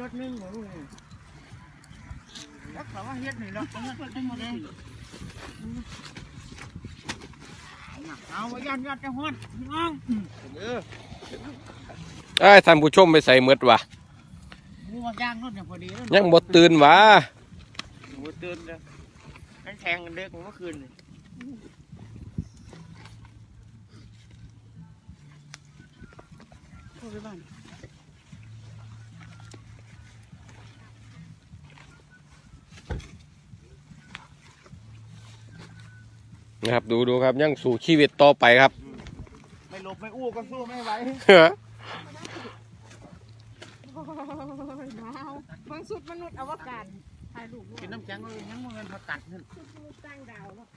รถนึงหมดเลยแล้วเขาว่าเฮ็ดนี่แล้วเอาเงินไปหมดเลยเอาไว้ยันยันจะฮอดพี่น้องเออไอ้ยท่านผู้ชมไปใส่เมดวะมูว่าย่างรถเนี่ยพอดีแล้วยังบ่ตื่นวะมูตื่นเลยกันแทงกันเด็กเมื่อคืนนี่โทรไปบ้าน นะครับ ดูดูครับยังสู่ชีวิตต่อไปครับ ไม่หลบไม่อู้ก็สู้ไม่ไหวโอ้ยหนาวเบิ่งสุดมนุษย์อวกาศถ่ายรูปกินน้ำแข็งเลยยังมันผักกัดนั่นสุดมนุษย์ต่างดาวเนาะ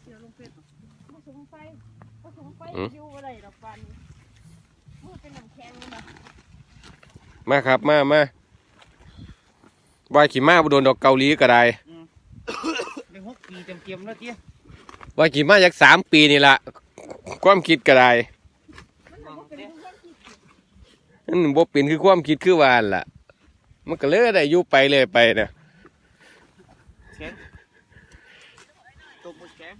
เสียลงเฟซบ่สงไฟบ่สงไฟอยู่บ่ได้ดอกปานนี้มือเป็นน้ำแข็งเลยนะมาครับมามาว่าขี่มาบ่โดนดอกเกาหลีก็ได้ได้หก ปีเต็มเต็มๆแล้วเจี๊ยว่าขี่มาจากสามปีนี่ละความคิดก็ได้มันน่ะบ่เป็นความคิดนั่นบ่เป็นคือความคิดคือวาหั่นล่ะ มันก็เลยได้อยู่ไปเลยไปนะแข็งตกหมดแข็ง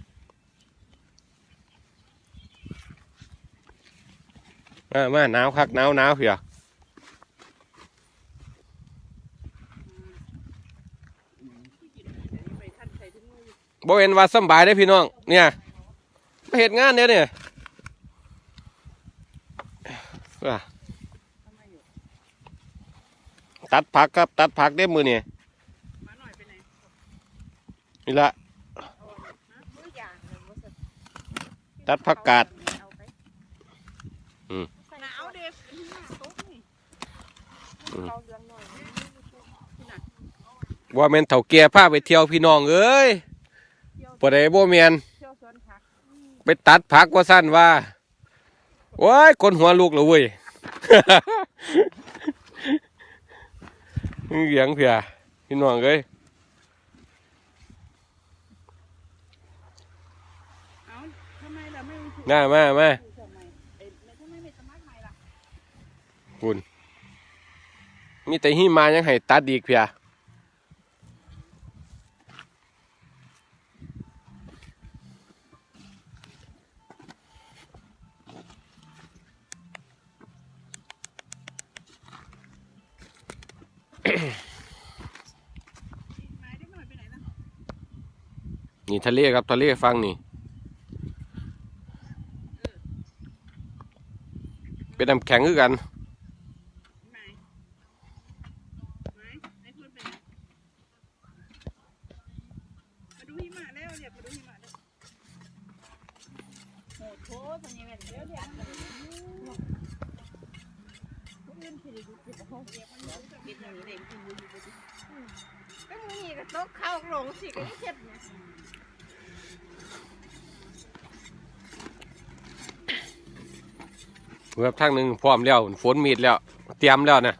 มามาหนาวคักหนาวหนาวเพีย ไปทันใส่ถุงมือ บ่เห็นว่าสบายได้พี่น้อง เนี่ยมาเฮ็ดงานเนี่ยเนี่ยตัดผักครับ ตัดผักได้มือเนี่ยนี่ละตัดผักกาดอืมว่าเรื่องหน่อยนี่น่ะว่าแม่นเฒ่าแก่พาไปเที่ยวพี่น้องเอ้ย เที่ยวบ่ได้บ่แม่นเที่ยวสวนผักไปตัดผักว่าสั้นว่าโอ้ยคนหัวลูกเลยเว้ยเหยียงเพียพี่น้องเอ้ยเอ้าทำไมล่ะไม่ถูกมามามาทำไมเอ้ยทำไมไม่สมัครใหม่ล่ะคุณมีแต่หิมายังให้ตัดอีกเพีย หมายได้หน่อยไปไหนล่ะ นี่ทะเลครับทะเลฟังนี่ เป็นน้ำแข็งคือกันมายหมายไอ้คนไปไหนมาดูหิมะแล้วเนี่ยมาดูหิมะแล้วโอ้โหทำยังไงเดียวเดี๋ยวคนอื่นสิได้ดูสิบ่เดี๋ยวมันรู้จะเป็นอย่างนี้เองคุณดูดูดูก็มีก็ตกเข้าหลงสิก็ยังเจ็บเนี่ย เว็บทางหนึ่งพร้อมแล้วฝนมีดแล้ว เตรียมแล้วนะ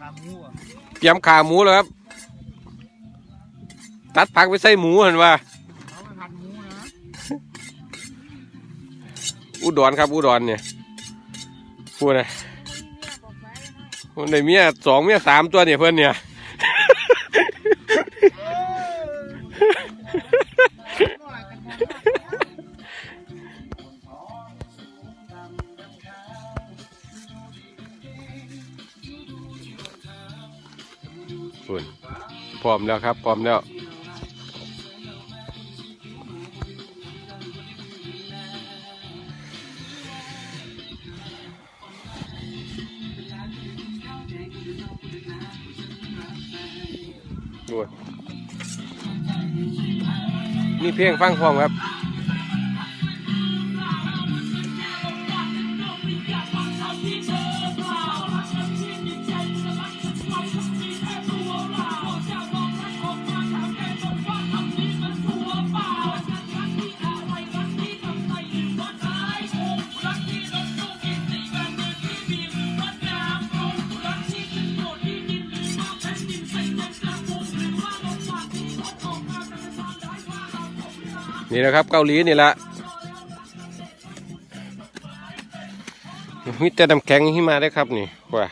ขาหมูอะเตรียมขาหมูแล้วครับ ตัดผักไปใส่หมูเห็นว่าเอาไปผัดหมูนะอุดรครับอุดรเนี่ยพูดนะคนในเมียสองเมียสามตัวเนี่ยเพื่อนเนี่ย อมแล้วครับพร้อมแล้วดูมีเพลงฟังพร้อมครับ นี่นะครับเกาหลีนี่ละมีแต่น้ำแข็งหิมะได้ครับนี่ว่า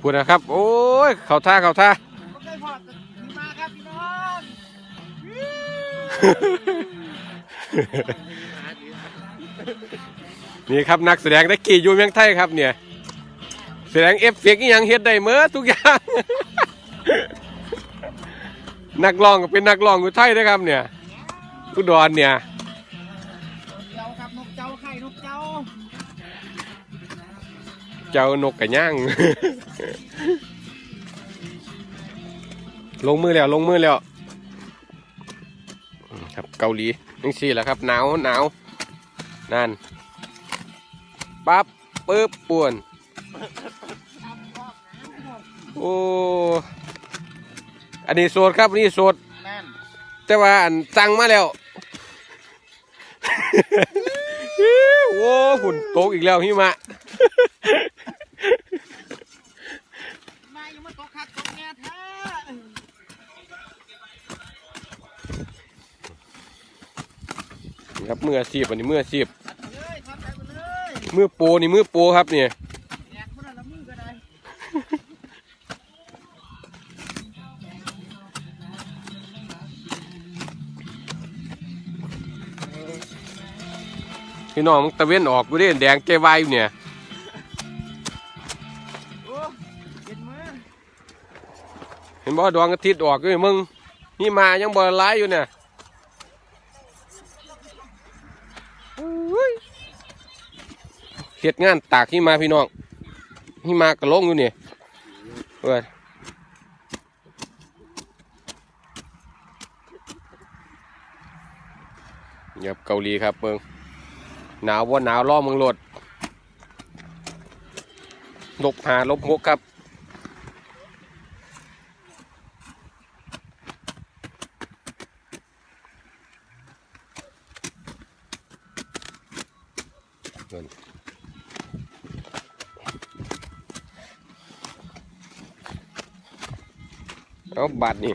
พูดนะครับ โอ้ย เขาท่าเขาท่านี่ครับนักแสดงตะกี้ยูเมืองไทยครับเนี่ย แสดงเอฟเฟกต์อหยังเฮ็ดได้เมื่อทุกอย่าง นักร้องก็เป็นนักร้องอยู่ไทยนะครับ เนี่ยอุดรเนี่ยเจ้าครับนกเจ้าไข่นกเจ้า เจ้านกกระย่าง ลงมือแล้วลงมือแล้วอืมครับเกาหลีนี่สิแหละครับหนาวหนาวนั่นปั๊บปึ๊บป่วน โอ้อันนี้โสดครับอันนี้โสดแม่นแต่ว่าอันสั่งมาแล้ว โอ้หุ่นโตกอีกแล้วหิมะ มาอยู่มาตกคักตกแง่แท้ครับมืออาชีพอันนี้มืออาชีพเลยทำใจไปเลย มือโปรนี่มือโปรครับเนี่ย พี่น้องมันตะเวนออกกูได้แดงแกวายอยู่เนี่ยโอ้เย็นมือเห็นบ่ดวงอาทิตย์ออกอยู่นี่มึงนี่มายังบ่ละลายอยู่เนี่ยอุ้ยเฮ็ดงานตากหิมาพี่น้องหิมากระลงอยู่นี่เว้ยเงียบเกาหลีครับเบิ่ง หนาวว่าหนาวล่อเมืองโลดลบหาลบหกครับเงินเอาบัตรนี่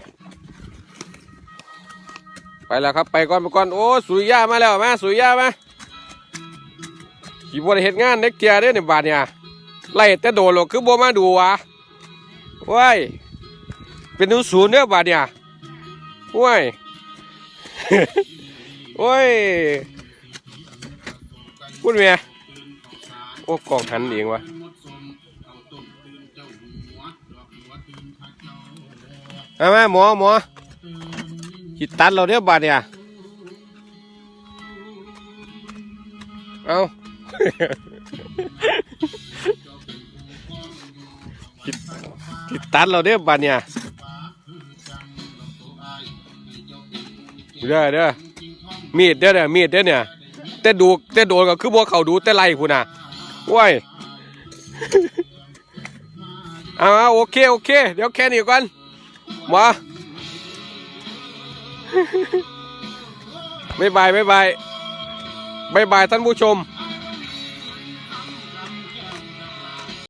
ไปแล้วครับ ไปก่อน ไปก่อน โอ้ สุริยามาแล้วมา สุริยามา ขี่บนเหตุงานเด็กเกียร์เด้อในบาทเนี่ยไล่แต่โดนหรอกคือบมาดูวะว้ายเป็นนูศูนย์เด้อบาทเนี่ยว้ายโอ้ยพูดเมียโอ้กองหันเองวะเอามาหมอหมอขีดตัดเราเรียบบาดเนี่ยเอาขีดตัดเราเรียบบาดเนี่ยเด้อเด้อมีดเด้อเด้อมีดเด้อเนี่ยแต่ดูแต่โดนก็คือบ่เขาดูแต่ไล่คุณน่ะว้ยอาเอาโอเคโอเค เดี๋ยวแค่นี้ก่อนมาบ๊ายบายบ๊ายบายบ๊ายบายท่านผู้ชม